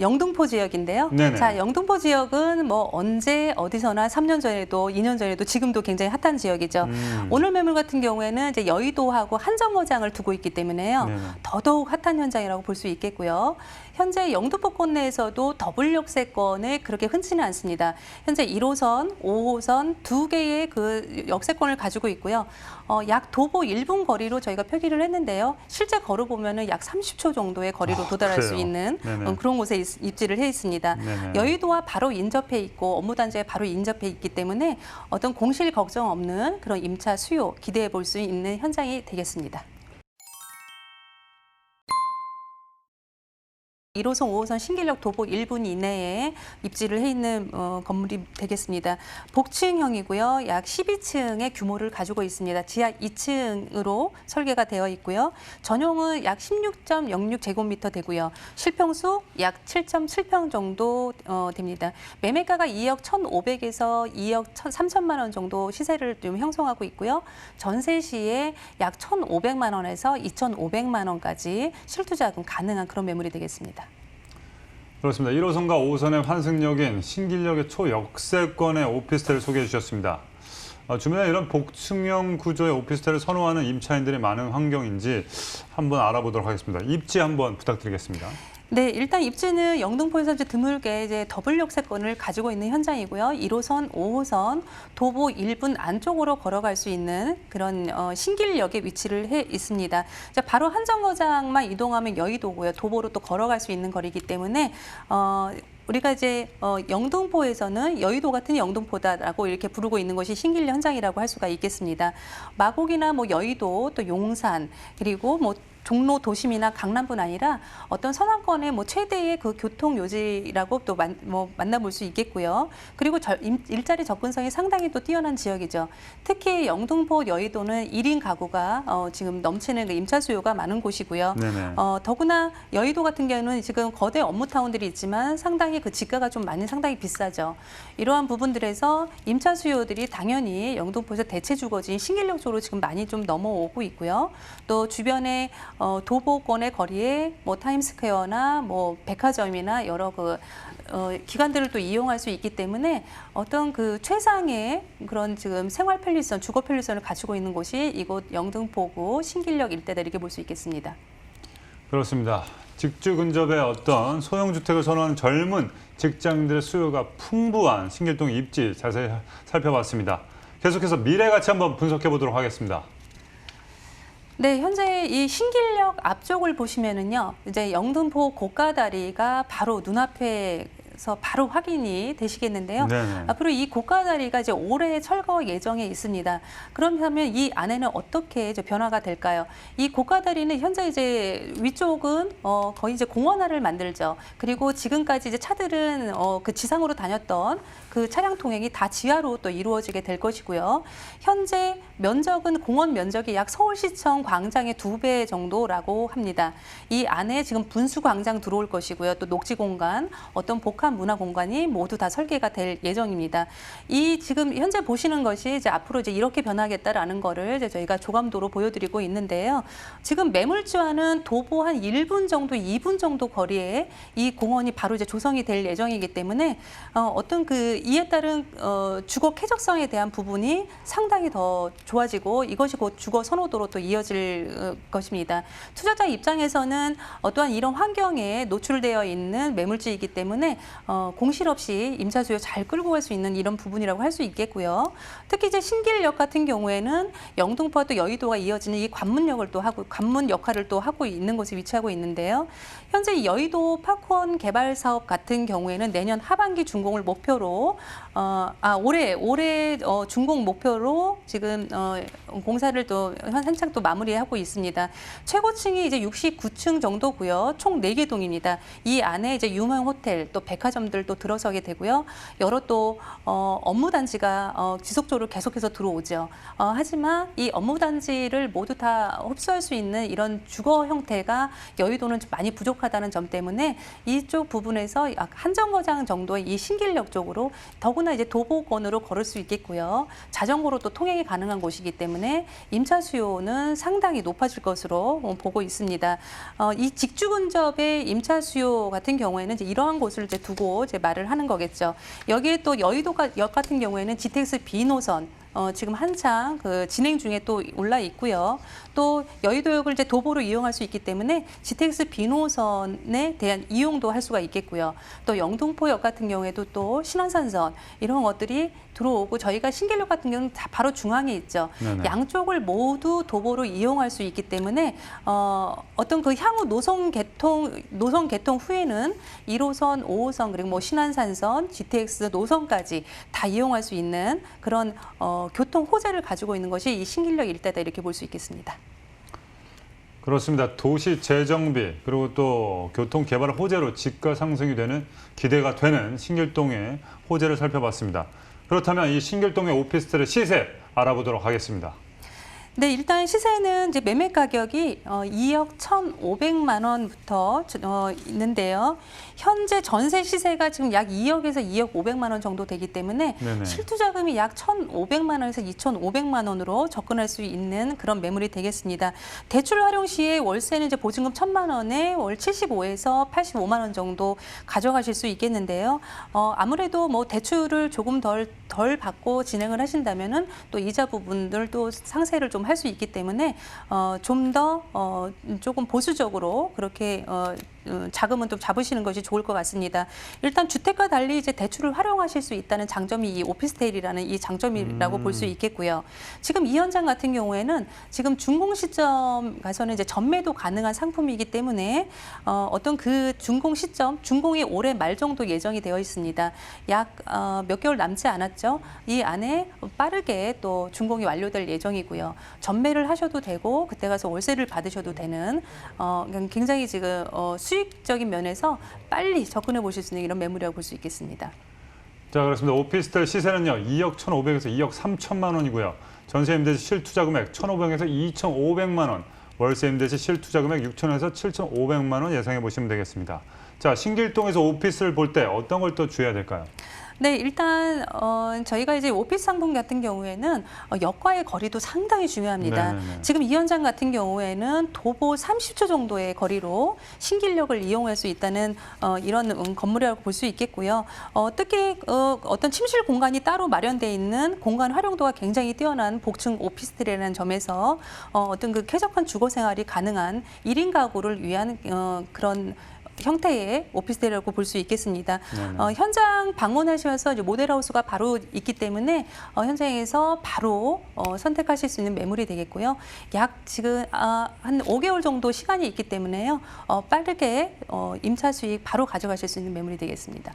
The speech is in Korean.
영등포 지역인데요. 네네. 자, 영등포 지역은 뭐 언제 어디서나 3년 전에도 2년 전에도 지금도 굉장히 핫한 지역이죠. 음. 오늘 매물 같은 경우에는 이제 여의도하고 한정거장을 두고 있기 때문에요. 네네. 더더욱 핫한 현장이라고 볼 수 있겠고요. 현재 영등포권 내에서도 더블 역세권을 그렇게 흔치는 않습니다. 현재 1호선, 5호선 두 개의 그 역세권을 가지고 있고요. 어, 약 도보 1분 거리로 저희가 표기를 했는데요. 실제 걸어보면 은 약 30초 정도의 거리로 아, 도달할 수 그래요? 있는 네네. 어, 그런 곳에 있- 입지를 해 있습니다. 네네. 여의도와 바로 인접해 있고 업무 단지에 바로 인접해 있기 때문에 어떤 공실 걱정 없는 그런 임차 수요 기대해 볼 수 있는 현장이 되겠습니다. 1호선, 5호선 신길역 도보 1분 이내에 입지를 해 있는 어, 건물이 되겠습니다. 복층형이고요. 약 12층의 규모를 가지고 있습니다. 지하 2층으로 설계가 되어 있고요. 전용은 약 16.06제곱미터 되고요. 실평수 약 7.7평 정도 어, 됩니다. 매매가가 2억 1,500에서 2억 3천만 원 정도 시세를 좀 형성하고 있고요. 전세 시에 약 1,500만 원에서 2,500만 원까지 실투자금 가능한 그런 매물이 되겠습니다. 그렇습니다. 1호선과 5호선의 환승역인 신길역의 초역세권의 오피스텔을 소개해 주셨습니다. 어, 주변에 이런 복층형 구조의 오피스텔을 선호하는 임차인들이 많은 환경인지 한번 알아보도록 하겠습니다. 입지 한번 부탁드리겠습니다. 네, 일단 입지는 영등포에서 이제 드물게 이제 더블 역세권을 가지고 있는 현장이고요. 1호선, 5호선 도보 1분 안쪽으로 걸어갈 수 있는 그런 어, 신길역에 위치를 해 있습니다. 자, 바로 한정거장만 이동하면 여의도고요. 도보로 또 걸어갈 수 있는 거리이기 때문에 어, 우리가 이제 어, 영등포에서는 여의도 같은 영등포다라고 이렇게 부르고 있는 것이 신길 현장이라고 할 수가 있겠습니다. 마곡이나 뭐 여의도 또 용산 그리고 뭐 종로 도심이나 강남뿐 아니라 어떤 서남권의 뭐 최대의 그 교통 요지라고 또 만, 뭐 만나볼 수 있겠고요. 그리고 절- 임- 일자리 접근성이 상당히 또 뛰어난 지역이죠. 특히 영등포 여의도는 1인 가구가 어, 지금 넘치는 그 임차 수요가 많은 곳이고요. 네네. 어, 더구나 여의도 같은 경우는 지금 거대 업무 타운들이 있지만 상당히 그 지가가 좀 많이 상당히 비싸죠. 이러한 부분들에서 임차 수요들이 당연히 영등포에서 대체 주거지인 신길역 쪽으로 지금 많이 좀 넘어오고 있고요. 또 주변에 어, 도보권의 거리에 뭐 타임스퀘어나 뭐 백화점이나 여러 그 어, 기관들을 또 이용할 수 있기 때문에 어떤 그 최상의 그런 지금 생활 편리성, 주거 편리성을 가지고 있는 곳이 이곳 영등포구 신길역 일대다 이렇게 볼 수 있겠습니다. 그렇습니다. 직주 근접의 어떤 소형 주택을 선호하는 젊은 직장인들의 수요가 풍부한 신길동 입지 자세히 살펴봤습니다. 계속해서 미래 가치 한번 분석해 보도록 하겠습니다. 네, 현재 이 신길역 앞쪽을 보시면은요, 이제 영등포 고가다리가 바로 눈앞에 서 바로 확인이 되시겠는데요. 네네. 앞으로 이 고가 다리가 이제 올해 철거 예정에 있습니다. 그렇다면 이 안에는 어떻게 이제 변화가 될까요? 이 고가 다리는 현재 이제 위쪽은 어 거의 이제 공원화를 만들죠. 그리고 지금까지 이제 차들은 어 그 지상으로 다녔던 그 차량 통행이 다 지하로 또 이루어지게 될 것이고요. 현재 면적은 공원 면적이 약 서울시청 광장의 두 배 정도라고 합니다. 이 안에 지금 분수 광장 들어올 것이고요. 또 녹지 공간, 어떤 복합 문화 공간이 모두 다 설계가 될 예정입니다. 이 지금 현재 보시는 것이 이제 앞으로 이제 이렇게 변하겠다라는 거를 이제 저희가 조감도로 보여드리고 있는데요. 지금 매물지와는 도보 한 1분 정도, 2분 정도 거리에 이 공원이 바로 이제 조성이 될 예정이기 때문에 어, 어떤 그 이에 따른 어, 주거 쾌적성에 대한 부분이 상당히 더 좋아지고 이것이 곧 주거 선호도로 또 이어질 어, 것입니다. 투자자 입장에서는 어떠한 이런 환경에 노출되어 있는 매물지이기 때문에 어, 공실 없이 임차 수요 잘 끌고 갈 수 있는 이런 부분이라고 할 수 있겠고요. 특히 이제 신길역 같은 경우에는 영등포와 또 여의도가 이어지는 이 관문역을 또 하고 관문 역할을 또 하고 있는 곳에 위치하고 있는데요. 현재 이 여의도 파크원 개발 사업 같은 경우에는 내년 하반기 준공을 목표로 어, 아 올해 올해 어, 준공 목표로 지금 어, 공사를 또 한- 한창 또 마무리하고 있습니다. 최고층이 이제 69층 정도고요. 총 4개 동입니다. 이 안에 이제 유명 호텔 또 백화점 백화점들도 들어서게 되고요. 여러 또 어, 업무 단지가 어, 지속적으로 계속해서 들어오죠. 어, 하지만 이 업무 단지를 모두 다 흡수할 수 있는 이런 주거 형태가 여의도는 좀 많이 부족하다는 점 때문에 이쪽 부분에서 약 한정거장 정도의 이 신길역 쪽으로 더구나 이제 도보권으로 걸을 수 있겠고요. 자전거로 또 통행이 가능한 곳이기 때문에 임차 수요는 상당히 높아질 것으로 어, 보고 있습니다. 어, 이 직주 근접의 임차 수요 같은 경우에는 이제 이러한 곳을 이제 두고 이제 말을 하는 거겠죠. 여기에 또 여의도역 같은 경우에는 GTX B 노선 어, 지금 한창 그 진행 중에 또 올라 있고요. 또 여의도역을 이제 도보로 이용할 수 있기 때문에 GTX B 노선에 대한 이용도 할 수가 있겠고요. 또 영등포역 같은 경우에도 또 신안산선 이런 것들이 들어오고 저희가 신길역 같은 경우는 다 바로 중앙에 있죠. 네네. 양쪽을 모두 도보로 이용할 수 있기 때문에 어, 어떤 그 향후 노선 개통 노선 개통 후에는 1호선, 5호선 그리고 뭐 신안산선, GTX 노선까지 다 이용할 수 있는 그런 어, 교통 호재를 가지고 있는 것이 이 신길역 일대다 이렇게 볼 수 있겠습니다. 그렇습니다. 도시 재정비 그리고 또 교통 개발 호재로 집가 상승이 되는 기대가 되는 신길동의 호재를 살펴봤습니다. 그렇다면 이 신길동의 오피스텔의 시세 알아보도록 하겠습니다. 네, 일단 시세는 이제 매매 가격이 어, 2억 1,500만 원부터 어, 있는데요. 현재 전세 시세가 지금 약 2억에서 2억 500만 원 정도 되기 때문에 네네. 실투 자금이 약 1,500만 원에서 2,500만 원으로 접근할 수 있는 그런 매물이 되겠습니다. 대출 활용 시에 월세는 이제 보증금 1,000만 원에 월 75에서 85만 원 정도 가져가실 수 있겠는데요. 어, 아무래도 뭐 대출을 조금 덜, 덜 받고 진행을 하신다면은 또 이자 부분들도 상세를 좀할 수 있기 때문에 어, 좀 더 어, 조금 보수적으로 그렇게 어, 어, 자금은 좀 잡으시는 것이 좋을 것 같습니다. 일단 주택과 달리 이제 대출을 활용하실 수 있다는 장점이 이 오피스텔이라는 이 장점이라고 볼수 있겠고요. 지금 이 현장 같은 경우에는 지금 준공 시점 가서는 이제 전매도 가능한 상품이기 때문에 어, 어떤 그 준공 시점, 준공이 올해 말 정도 예정이 되어 있습니다. 약 어, 몇 개월 남지 않았죠. 이 안에 빠르게 또 준공이 완료될 예정이고요. 전매를 하셔도 되고 그때 가서 월세를 받으셔도 되는 어, 굉장히 지금 어, 수익적인 면에서 빨리 접근해 보실 수 있는 이런 매물이라고 볼 수 있겠습니다. 자, 그렇습니다. 오피스텔 시세는요. 2억 1,500에서 2억 3천만 원이고요. 전세 임대시 실투자 금액 1,500에서 2,500만 원, 월세 임대시 실투자 금액 6천에서 7,500만 원 예상해 보시면 되겠습니다. 자, 신길동에서 오피스를 볼 때 어떤 걸 또 주의해야 될까요? 네, 일단 어, 저희가 이제 오피스 상품 같은 경우에는 어, 역과의 거리도 상당히 중요합니다. 네네네. 지금 이 현장 같은 경우에는 도보 30초 정도의 거리로 신길역을 이용할 수 있다는 어, 이런 음, 건물이라고 볼 수 있겠고요. 어, 특히 어, 어떤 침실 공간이 따로 마련돼 있는 공간 활용도가 굉장히 뛰어난 복층 오피스텔이라는 점에서 어, 어떤 그 쾌적한 주거 생활이 가능한 1인 가구를 위한 어, 그런 형태의 오피스텔이라고 볼 수 있겠습니다. 네네. 어, 현장 방문하셔서 이제 모델하우스가 바로 있기 때문에 어, 현장에서 바로 어, 선택하실 수 있는 매물이 되겠고요. 약 지금 아, 한 5개월 정도 시간이 있기 때문에요. 어, 빠르게 어, 임차 수익 바로 가져가실 수 있는 매물이 되겠습니다.